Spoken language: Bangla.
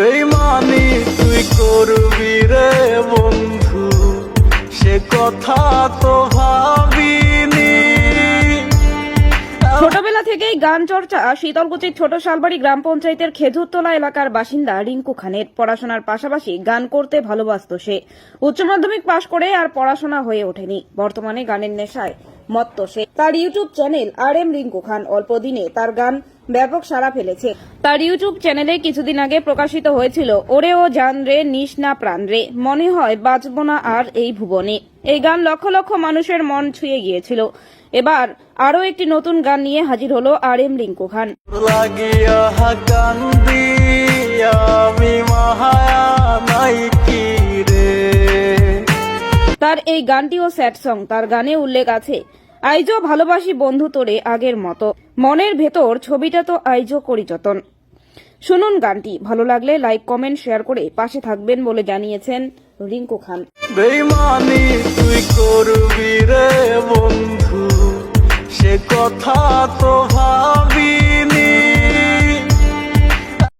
বেইমানি তুই করবি রে বন্ধু? সে কথা তো ভাবিনি। ছোটবেলা থেকেই গান চর্চা শীতলকুচির ছোট শালবাড়ি গ্রাম পঞ্চায়েতের খেজুরতলা এলাকার বাসিন্দা রিঙ্কু খানের পড়াশোনার পাশাপাশি গান করতে ভালোবাসত সে। উচ্চ মাধ্যমিক পাশ করে আর পড়াশোনা হয়ে ওঠেনি। বর্তমানে গানের নেশায় মত্ত সে। তার YouTube channel R M Rinku Khan অল্প দিনে তার গান ব্যাপক সাড়া ফেলেছে। তার ইউটিউব চ্যানেলে কিছুদিন আগে প্রকাশিত হয়েছিল ওরে ও জান রে নিস না প্রাণ রে মনে হয় বাঁচব না আর এই ভুবনে। এই গান লক্ষ লক্ষ মানুষের মন ছুঁয়ে গিয়েছিল। এবার আরও একটি নতুন গান নিয়ে হাজির হলো আর এম রিঙ্কু খান। তার এই গানটিও স্যাড সং তার গানে উল্লেখ আছে আইজো ভালোবাসি বন্ধু তোরে আগের মতো। মনের ভেতর ছবিটা তো আইজো করি যতন শুনুন গানটি, ভালো লাগলে লাইক, কমেন্ট, শেয়ার করে পাশে থাকবেন বলে জানিয়েছেন রিঙ্কু খান। তুই করবি রে বন্ধু, সে কথা তো